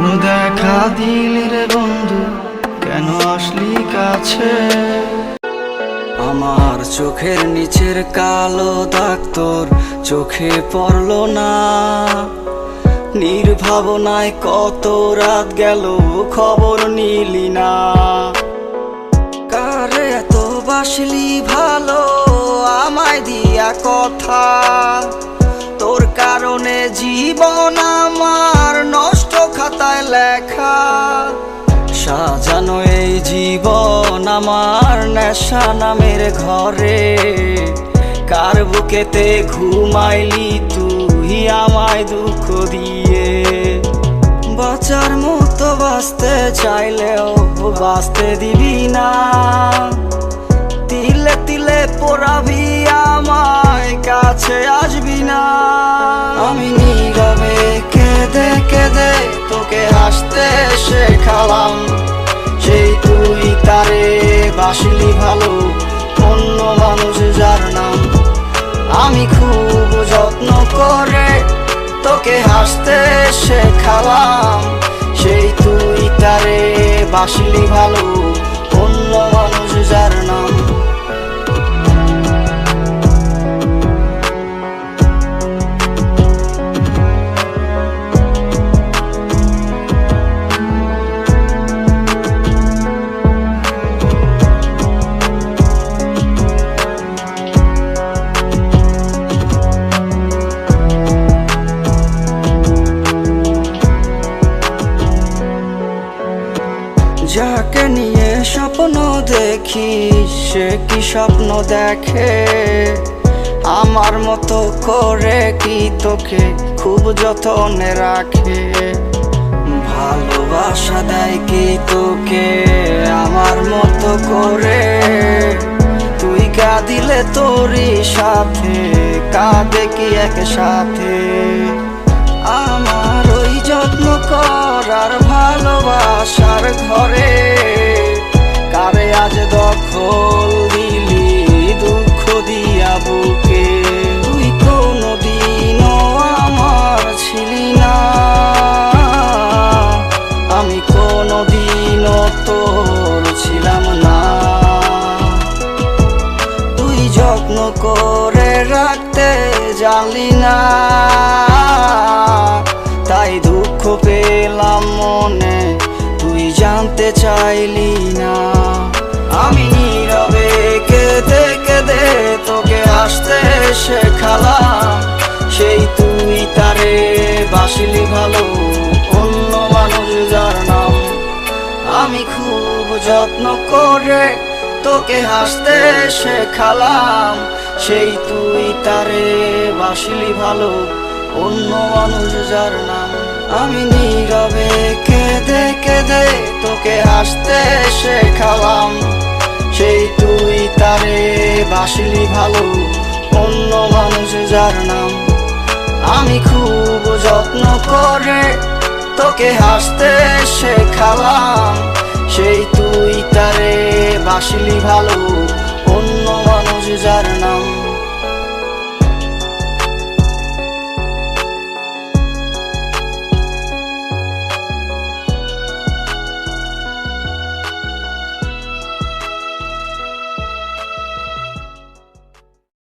কেন দেখা দিলি রে বন্ধু? কেন আসলি কাছে? আমার চোখের নিচের কালো দাগ তোর চোখে পড়ল না। নির্ভাবনায় কত রাত গেল খবর নিলি না। কারে এত বাসলি ভালো? আমায় দিয়া কথা। তোর কারণে জীবন আমার লেখা, সাজানো এই জীবন আমার নেশা নামের ঘরে। কার বুকেতে ঘুমাইলি তুই আমায় দুঃখ দিয়ে? বাঁচার মতো বাঁচতে চাইলেও বাঁচতে দিবি না। তিলে তিলে পোড়াবি আমায়, কাছে আসবি না। আমি নীরবে শেখালাম সেই তুই তারে বাসলি ভালো, অন্য মানুষ যার নাম। আমি খুব যত্ন করে তোকে হাসতে শেখালাম। সেই তুই তারে বাসলি ভালো দেখি সে কি স্বপ্ন দেখে? আমার মতো করে কি তোকে খুব যতনে রাখে? ভালোবাসা দেয় কি তোকে আমার মতো করে? তুই কাঁদিলে তোরই সাথে, কাঁদে কি একসাথে? আমার ওই যত্ন করার ভালোবাসার ঘরে। জানলি না। তাই দুঃখ পেলাম মনে, তুই জানতে চাইলি না। আমি নীরবে কেঁদে কেঁদে তোকে আসতে শেখালাম। সেই তুই তারে বাসলি ভালো, অন্য মানুষ যার নাম। আমি খুব যত্ন করে তোকে হাসতে শেখালাম। সেই তুই তারে বাসলি ভালো, অন্য মানুষ যার নাম আমি নীরবে কেঁদে কেঁদে তোকে হাসতে শেখালাম। সেই তুই তারে বাসলি ভালো, অন্য মানুষ যার নাম আমি খুব যত্ন করে তোকে হাসতে শেখালাম। সেই তুই তারে বাসলি ভালো